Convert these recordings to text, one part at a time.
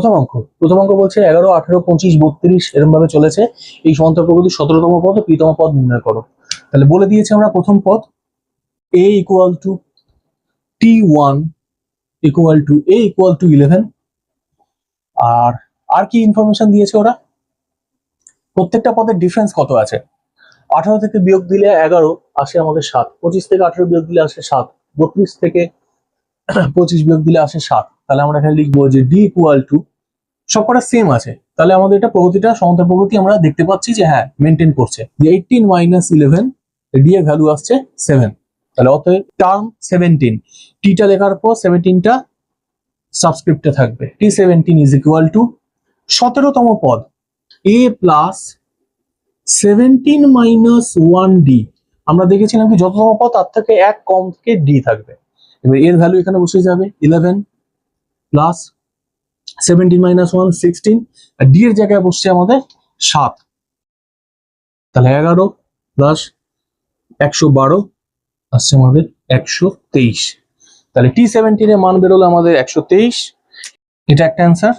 প্রথম অঙ্ক। প্রথম অঙ্ক বলছে এগারো, আঠেরো, পঁচিশ, বত্রিশ এরকম ভাবে চলেছে। এই সমান্তর প্রকৃতির সতেরোতম পদ ও পদ নির্ণয় করো। তাহলে বলে দিয়েছে আমরা প্রথম পদ। A equal to T one equal to A equal to eleven আর আর কি ইনফরমেশন দিয়েছে ওরা? প্রত্যেকটা পদের ডিফারেন্স কত আছে? আঠারো থেকে বিয়োগ দিলে এগারো, আসে আমাদের সাত। পঁচিশ থেকে আঠারো বিয়োগ দিলে আসে সাত। বত্রিশ থেকে পঁচিশ বিয়োগ দিলে আসে সাত। তাহলে আমরা এখানে লিখব যে ডি ইকুয়াল টু সবকটা সেম আছে। তাহলে আমাদের এটা প্রগতিটা সমান্তর প্রগতি আমরা দেখতে পাচ্ছি যে হ্যাঁ মেনটেন করছে। যে এইটিন মাইনাস ইলেভেন ডি এর ভ্যালু আসছে সেভেন তাহলে অতএব টার্ম সেভেন্টিন টিটা লেখার পর সেভেন্টিনটা সাবস্ক্রিপ্টে থাকবে। T seventeen is equal to সতেরোতম পদ। A plus seventeen minus one D আমরা দেখেছিলাম কি যততম পদ, তার থেকে এক কম থেকে ডি থাকবে। এবার এর ভ্যালু এখানে বসে যাবে। Eleven plus seventeen minus one sixteen আর ডি এর জায়গায় বসছে আমাদের সাত। তাহলে এগারো প্লাস একশো বারো আসছে আমাদের একশো তেইশ। তাহলে টি সেভেন্টিনের মান বেরোলো আমাদের একশো তেইশ। এটা একটা অ্যান্সার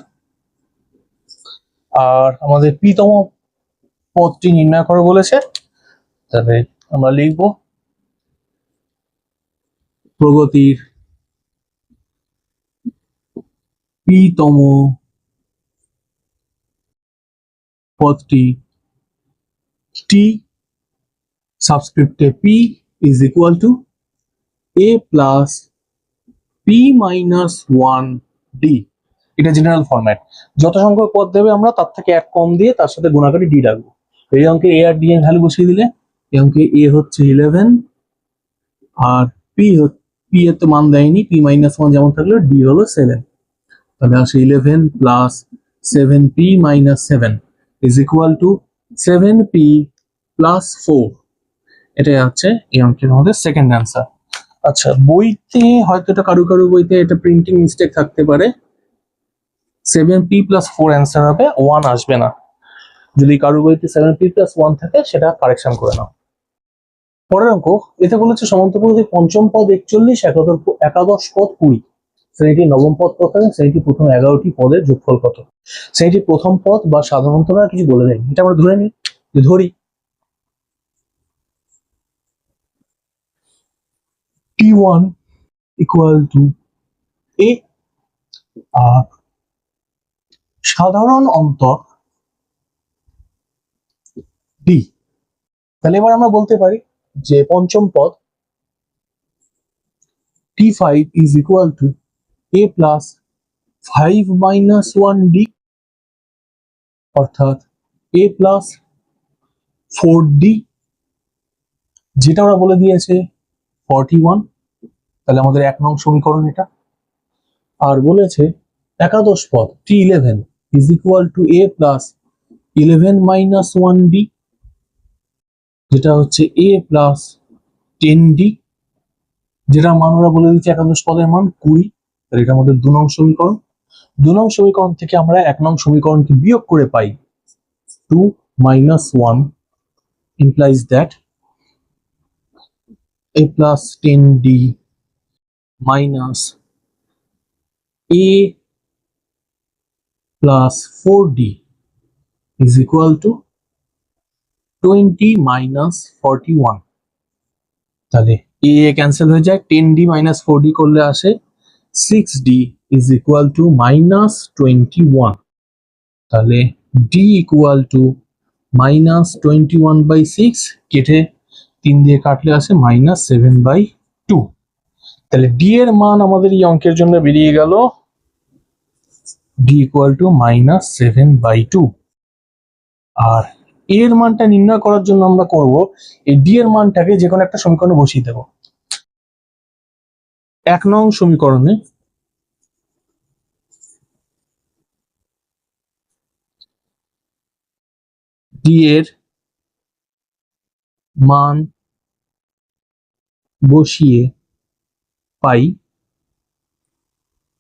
আর আমাদের পিতম পদটি নির্ণয় করো বলেছে। তাহলে আমরা লিখব প্রগতির পিতম পদটি T সাবস্ক্রিপ্টে P is equal to A plus P minus one D এটা জেনারেল ফরম্যাট যত সংখ্যক পদ দেবে আমরা, তার থেকে এক কম দিয়ে তার সাথে গুণাকারে ডি রাখব। এই অঙ্কে এ আর ডি এর ভ্যালু বসিয়ে দিলে, এই অঙ্কে এ হচ্ছে ইলেভেন আর পি পি এর তো মান দেয়নি পি মাইনাস ওয়ান যেমন থাকল ডি হলো সেভেন তাহলে আসে eleven plus seven P minus seven is equal to seven P plus four এটাই হচ্ছে এই অঙ্কের মধ্যে সেকেন্ড অ্যান্সার আচ্ছা বইতে হয়তো এটা কারু কারু বইতে এটা প্রিন্টিং মিস্টেক থাকতে পারে। Seven P plus four answer হবে ওয়ান আসবে না। যদি কারু বইতে সেভেন পি প্লাস ওয়ান থাকে, সেটা কারেকশন করে নাও। পরের অঙ্ক, এতে বলেছে সমান্তর পঞ্চম পদ একচল্লিশ, একাদশ পদ কুড়ি। শ্রেণীটির নবম পদ কত এবং শ্রেণীটির প্রথম এগারোটি পদের যোগফল কত? শ্রেণীটির প্রথম পদ বা সাধারণত না কিছু বলে দেয়নি। এটা আমরা ধরে নিই ধরি। T one equal to A আর সাধারণ অন্তর ডি তাহলে এবার আমরা বলতে পারি যে পঞ্চম পদ T five is equal A plus five minus one D অর্থাৎ এ প্লাস ফোর ডি যেটা ওরা বলে দিয়েছে ফর্টি ওয়ান তাহলে আমাদের এক নং সমীকরণ এটা। আর বলেছে একাদশ পদ T eleven is equal to A plus eleven minus one D যেটা হচ্ছে এ প্লাস টেন ডি যেটা মান ওরা বলে দিচ্ছে একাদশ পদের মান কুড়ি। তাহলে এটা আমাদের দু নং সমীকরণ? দু নং সমীকরণ থেকে আমরা এক নং সমীকরণকে বিয়োগ করে পাই two minus one implies that a plus 10d minus a plus 4d is equal to 20 minus 41 তাহলে a ক্যান্সেল হয়ে যায় 10d minus 4d করলে আসে 6d is equal to minus 21 তাহলে d equal to minus 21 by 6 কেটে তিন দিয়ে কাটলে আসে মাইনাস সেভেন বাই টু তাহলে ডি এর মান আমাদের এই অঙ্কের জন্য বেরিয়ে গেল। D equal to minus seven by two R A এর মানটা নির্ণয় করার জন্য আমরা করব, এই ডি এর মানটাকে যে কোনো একটা সমীকরণে বসিয়ে দেব। এক নং সমীকরণে ডি এর মান বসিয়ে পাই।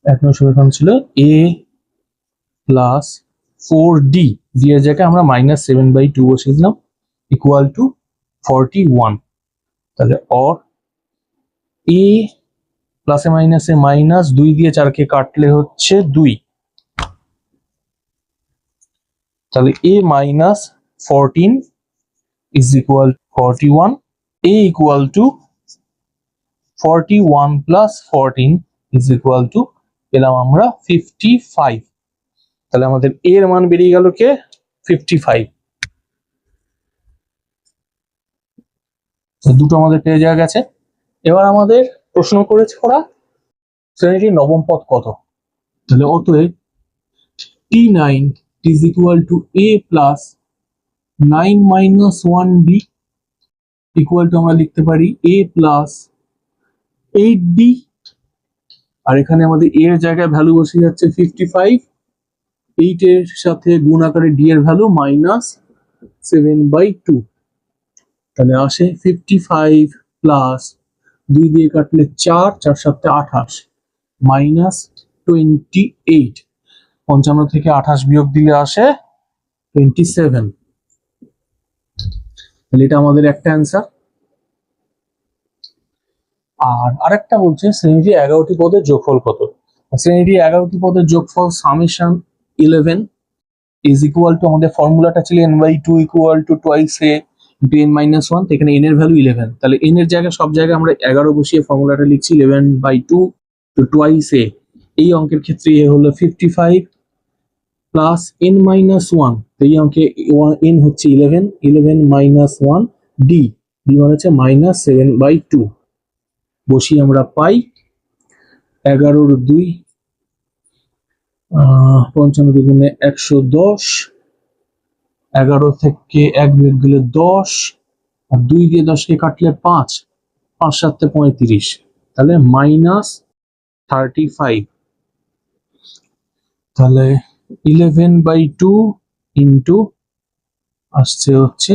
এক নং সমীকরণ ছিল A plus four D D এর জায়গায় আমরা মাইনাস সেভেন বাই টু বসিয়ে দিলাম ইকুয়াল টু ফর্টি ওয়ান তাহলে অর এ প্লাসে মাইনাসে মাইনাস দুই দিয়ে চারকে কাটলে হচ্ছে দুই। তাহলে A minus fourteen is equal forty one, A equal to forty one plus fourteen is equal to পেলাম আমরা ফিফটি ফাইভ। তাহলে আমাদের এর মান বেরিয়ে গেল কে? Fifty five. দুটো আমাদের পেয়ে যাওয়া গেছে। এবার আমাদের প্রশ্ন করেছে ওরা, শ্রেণীটির নবম পদ কত? তাহলে অতএব T nine is equal to A plus nine minus one B equal to আমরা লিখতে পারি এ প্লাস এইট বি আর এখানে আমাদের এ এর জায়গায় ভ্যালু বসে যাচ্ছে ফিফটি ফাইভ এইট এর সাথে গুণ আকারে ডি এর value minus seven by two তাহলে আসে ফিফটি ফাইভ প্লাস দুই দিয়ে কাটলে চার চার সাথে আঠাশ, মাইনাস টোয়েন্টি এইট। পঞ্চান্ন থেকে আঠাশ বিয়োগ দিলে আসে টোয়েন্টি সেভেন। তাহলে এটা আমাদের একটা অ্যান্সার। আর আরেকটা বলছে, শ্রেণীটি এগারোটি পদের যোগফল কত? শ্রেণীটি এগারোটি পদের যোগফল summation eleven is equal to আমাদের ফর্মুলাটা ছিল N by two equal to twice A into N minus one এখানে এন এর ভ্যালু ইলেভেন তাহলে এন এর জায়গায় সব জায়গায় আমরা এগারো বসিয়ে ফর্মুলাটা লিখছি eleven by two two twice A এই অঙ্কের ক্ষেত্রে এ হলো fifty five plus N minus one তো এই অঙ্কে এন হচ্ছে eleven eleven minus one D D মানে হচ্ছে মাইনাস সেভেন বাই টু বসি আমরা পাই এগারোর দুই পঞ্চান্ন দুগুণে একশো দশ। এগারো থেকে এক বিয়োগ গেলে দশ আর দুই দিয়ে দশকে কাটলে পাঁচ পাঁচ সাতে পঁয়ত্রিশ। তাহলে মাইনাস থার্টি ফাইভ তাহলে ইলেভেন বাই টু ইন্টু আসছে হচ্ছে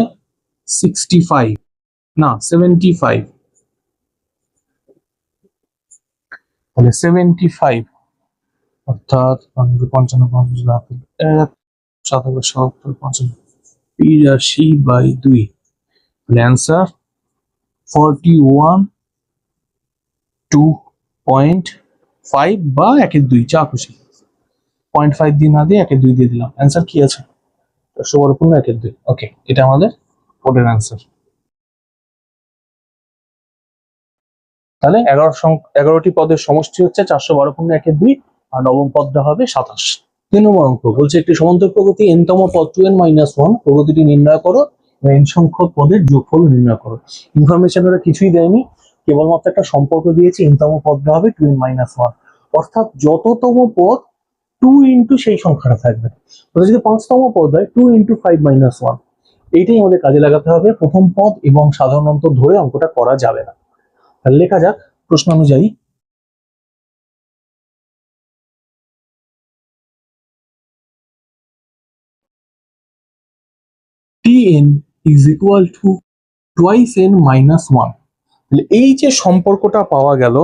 সিক্সটি ফাইভ না সেভেন্টি ফাইভ তাহলে সেভেন্টি ফাইভ অর্থাৎ পঞ্চান্ন এক সাতান্ন, সত্তর, পঞ্চান্ন। বিরাশি বাই দুই। Answer forty one two point five বা একের দুই, যা খুশি। পয়েন্ট ফাইভ দিয়ে না দিয়ে একের দুই দিয়ে দিলাম। অ্যান্সার কি আছে? চারশো বড় পূর্ণ একের দুই। ওকে এটা আমাদের কোডের অ্যান্সার তাহলে এগারো এগারোটি পদের সমষ্টি হচ্ছে চারশো বারো পূর্ণ একের দুই, আর নবম পদটা হবে সাতাশ। তিন নম্বর অঙ্ক বলছে একটি সমান্তর প্রগতি, n তম পদ টু এন মাইনাস ওয়ান প্রগতিটি নির্ণয় করো n সংখ্যক পদের যোগফল নির্ণয় করো। ইনফরমেশন ওরা কিছুই দেয়নি, কেবলমাত্র একটা সম্পর্ক দিয়েছে, n তম পদটা হবে টু এন মাইনাস ওয়ান অর্থাৎ যততম পদ টু ইন্টু সেই সংখ্যাটা থাকবে। অর্থাৎ যদি পাঁচতম পদ হয় two into five minus one এইটাই আমাদের কাজে লাগাতে হবে। প্রথম পদ এবং সাধারণ অন্তর ধরে অঙ্কটা করা যাবে না। লেখা যাক, প্রশ্ন অনুযায়ী is equal to twice n minus 1 তাহলে এই যে সম্পর্কটা পাওয়া গেল,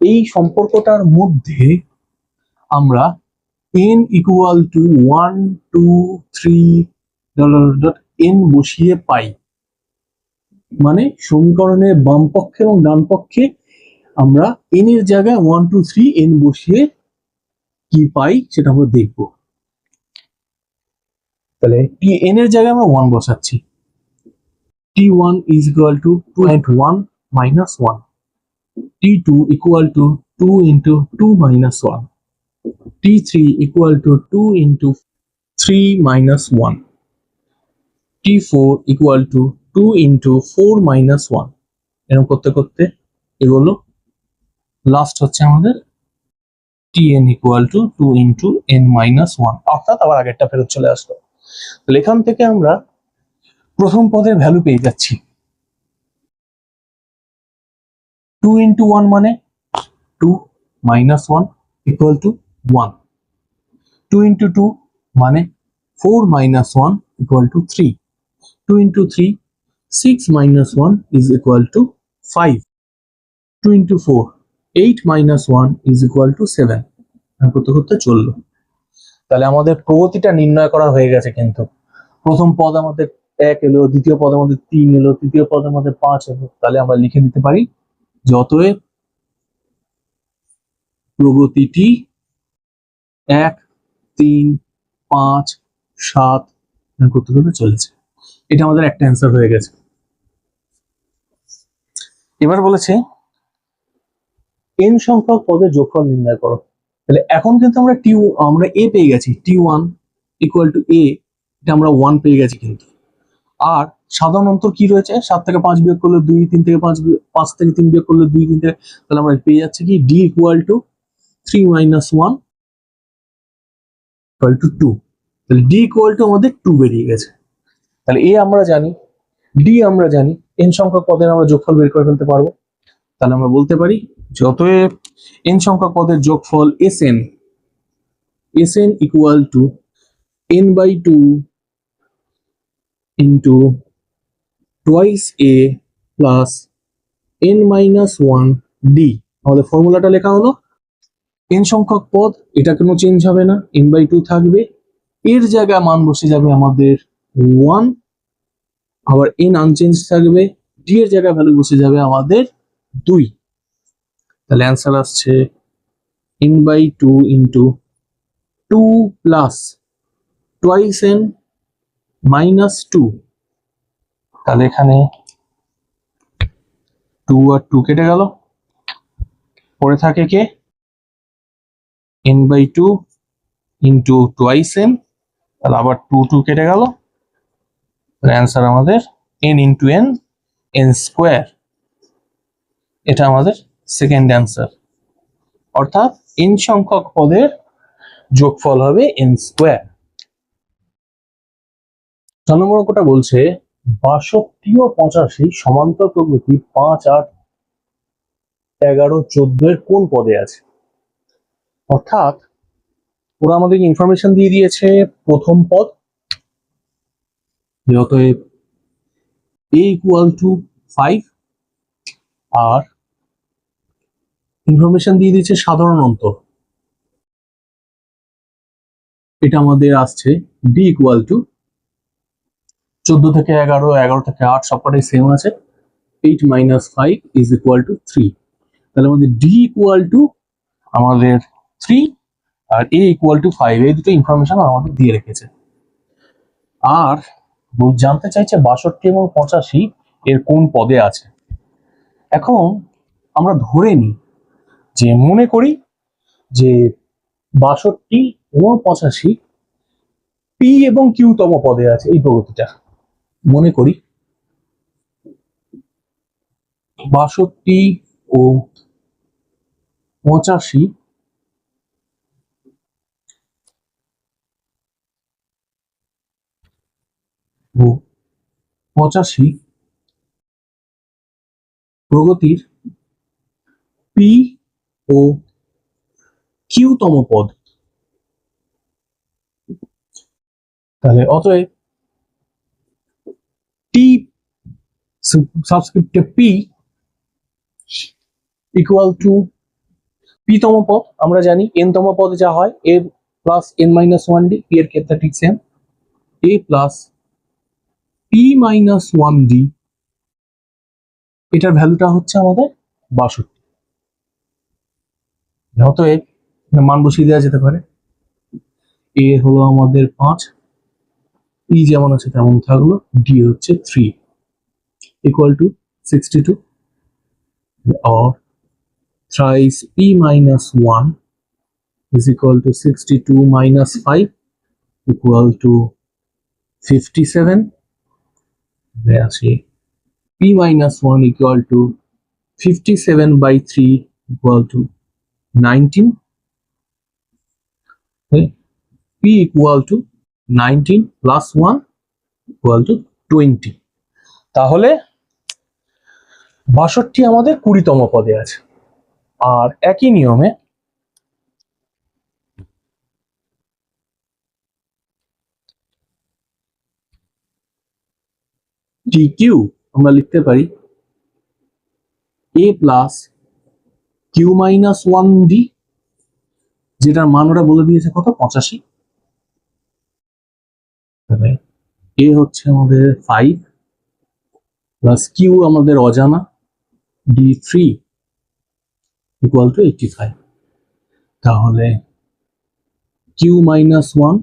এই সম্পর্কটার মধ্যে আমরা n equal to one two three dot n বসিয়ে পাই। মানে সমীকরণের বাম পক্ষে এবং ডান পক্ষে আমরা n এর জায়গায় ওয়ান টু থ্রি n বসিয়ে কি পাই সেটা আমরা দেখব। তাহলে টি এন এর জায়গায় আমরা ওয়ান বসাচ্ছি? T one is equal to two point one minus one T two equal to two into two minus one T three equal to two into three minus one T four equal to two into four minus one এরকম করতে করতে এগুলো last হচ্ছে আমাদের N equal to two into N minus one অর্থাৎ আবার আগেরটা ফেরত চলে আসলো। এখান থেকে আমরা প্রথম পদের ভ্যালু পেয়ে যাচ্ছি। টু ইন্টু ওয়ান মানে two minus one equal to one two into two মানে four minus one equal to three two into three six minus one is equal to five two into four eight minus one is equal to seven করতে করতে চলল? তাহলে আমাদের প্রগতিটা নির্ণয় করা হয়ে গেছে কিন্তু। প্রথম পদ আমাদের এক এলো, দ্বিতীয় পদের মধ্যে তিন এলো, তৃতীয় পদের মধ্যে পাঁচ এলো। তাহলে আমরা লিখে দিতে পারি, যতএব প্রগতিটি এক, তিন, পাঁচ, সাত করতে করতে চলেছে। এটা আমাদের একটা অ্যান্সার হয়ে গেছে। এবার বলেছে এন সংখ্যক পদের যোগফল নির্ণয় করো। তাহলে এখন কিন্তু আমরা টিউ আমরা এ পেয়ে গেছি T one equal to A এটা আমরা ওয়ান পেয়ে গেছি কিন্তু। আর সাধারণ অন্তর কি রয়েছে? সাত থেকে পাঁচ বিয়োগ করলে দুই, তিন থেকে পাঁচ পাঁচ থেকে তিন বিয়োগ করলে দুই, তিন থেকে তাহলে আমরা পেয়ে যাচ্ছি কি? D equal to three minus one equal to two তাহলে ডি ইকুয়াল টু আমাদের টু বেরিয়ে গেছে। তাহলে এ আমরা জানি ডি আমরা জানি এন সংখ্যক পদের আমরা যোগফল বের করে ফেলতে পারব। তাহলে আমরা বলতে পারি, যতএব এন সংখ্যক পদের যোগফল S N S N equal to N by two into twice A plus N minus one D আমাদের ফর্মুলাটা লেখা হলো এন সংখ্যক পদ, এটা কোনো চেঞ্জ হবে না এন বাই টু থাকবে। এর জায়গায় মান বসে যাবে আমাদের ওয়ান আবার এন আনচেঞ্জ থাকবে। ডি এর জায়গায় ভ্যালু বসে যাবে আমাদের দুই। তাহলে অ্যান্সার আসছে N by two into two plus twice N minus two তাহলে এখানে টু আর টু কেটে গেল। পরে থাকে কে? N by two into twice N তাহলে আবার টু টু কেটে গেল। অ্যান্সার আমাদের N into N N square এটা আমাদের সেকেন্ড অ্যান্সার অর্থাৎ এন সংখ্যক পদের যোগফল হবে এন স্কোয়ার ছ নম্বর অঙ্কটা বলছে বাষট্টি ও পঁচাশি সমান্তর প্রগতি পাঁচ আট এগারো চোদ্দ এর কোন পদে আছে? অর্থাৎ, ওরা আমাদের ইনফরমেশন দিয়ে দিয়েছে প্রথম পদ অতএব এ ইকুয়াল টু ফাইভ আর ইনফরমেশন দিয়ে দিয়েছে সাধারণ অন্তর। এটা আমাদের আসছে ডি ইকুয়াল টু চোদ্দ থেকে এগারো এগারো থেকে আট, সবকটাই সেম আছে। Eight minus five is equal to three তাহলে আমাদের ডি ইকুয়াল টু আমাদের থ্রি আর এ ইকুয়াল টু ফাইভ এই দুটো ইনফরমেশন আমাদের দিয়ে রেখেছে। আর জানতে চাইছে বাষট্টি এবং পঁচাশি এর কোন পদে আছে। এখন আমরা ধরে নিই যে মনে করি যে বাষট্টি এবং পঁচাশি পি এবং কিউ তম পদে আছে এই প্রগতিটা। মনে করি। বাষট্টি ও পঁচাশি ও পঁচাশি প্রগতির পি ও কিউ তম পদ। তাহলে অতএব টি সাবস্ক্রিপ্টে পি ইকুয়াল টু পি তম পদ, আমরা জানি এন তম পদ যা হয় A plus N minus one D P এর ক্ষেত্রে ঠিক same A plus P minus one D এটার ভ্যালুটা হচ্ছে আমাদের বাষট্টি। অতএব মান বসিয়ে দেওয়া যেতে পারে। এ হলো আমাদের পাঁচ ই যেমন আছে তেমন থাকল ডি হচ্ছে three equal to sixty two or thrice p minus 1 is equal to 62 minus 5 equal to 57 there আছে p minus 1 equal to 57 by 3 equal to 19 okay p equal to 19 plus 1 equal to 20 তাহলে বাষট্টি আমাদের কুড়িতম পদে আছে। আর একই নিয়মে Q আমরা লিখতে পারি A plus Q minus one D যেটার মান ওরা বলে দিয়েছে কত? পঁচাশি। এ হচ্ছে আমাদের ফাইভ প্লাস কিউ আমাদের অজানা D three equal to eighty five তাহলে Q minus one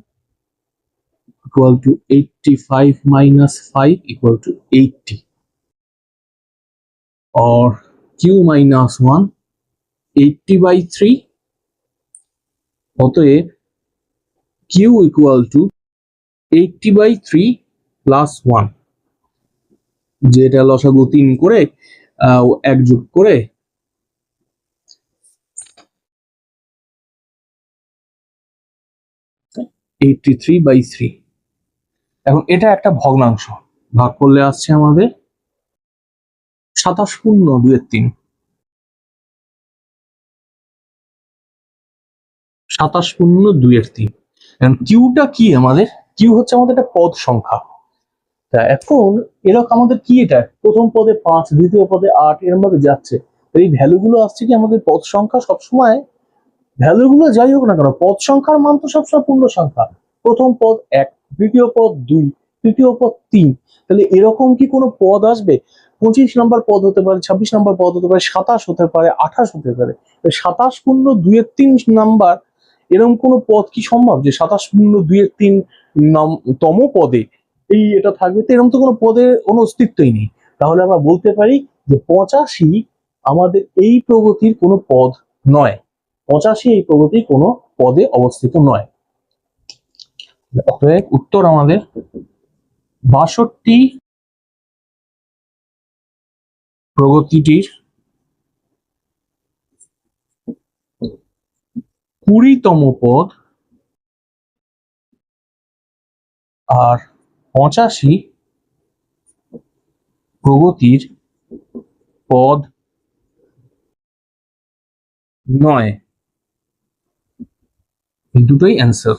equal to 85 minus 5 equal to 80 or q minus 1 80 by 3 অতএব q equal to 80 by 3 plus 1 যেটা লসাগু তিন করে আহ, এক যোগ করে এইটটি থ্রি বাই থ্রি এখন এটা একটা ভগ্নাংশ ভাগ করলে আসছে আমাদের সাতাশ পূর্ণ দুয়ের তিন। সাতাশ পূর্ণ দুয়ের তিন। কিউটা কি আমাদের? কিউ হচ্ছে আমাদের একটা পদ সংখ্যা। তা এখন এরকম আমাদের কি এটা? প্রথম পদে পাঁচ, দ্বিতীয় পদে আট এরকম ভাবে যাচ্ছে এই ভ্যালুগুলো আসছে কি আমাদের পদ সংখ্যা সবসময়? ভ্যালুগুলো যাই হোক না কেন, পদ সংখ্যার মান তো সবসময় পূর্ণ সংখ্যা। প্রথম পদ এক, দ্বিতীয় পদ দুই, তৃতীয় পদ তিন। তাহলে এরকম কি কোনো পদ আসবে? পঁচিশ নম্বর পদ হতে পারে, ছাব্বিশ নম্বর পদ হতে পারে, সাতাশ হতে পারে, আঠাশ হতে পারে। সাতাশ পূর্ণ দুইয়ের তিন নাম্বার এরকম কোনো পদ কি সম্ভব? যে সাতাশ পূর্ণ দুইয়ের তিন তম পদে, এই এটা থাকবে, তো এরকম তো কোনো পদের কোনো অস্তিত্বই নেই। তাহলে আমরা বলতে পারি যে পঁচাশি আমাদের এই প্রগতির কোনো পদ নয়। পঁচাশি এই প্রগতির কোনো পদে অবস্থিত নয়। অতএব উত্তর আমাদের বাষট্টি প্রগতিটির কুড়িতম পদ আর পঁচাশি প্রগতির পদ নয়। দুটোই অ্যান্সার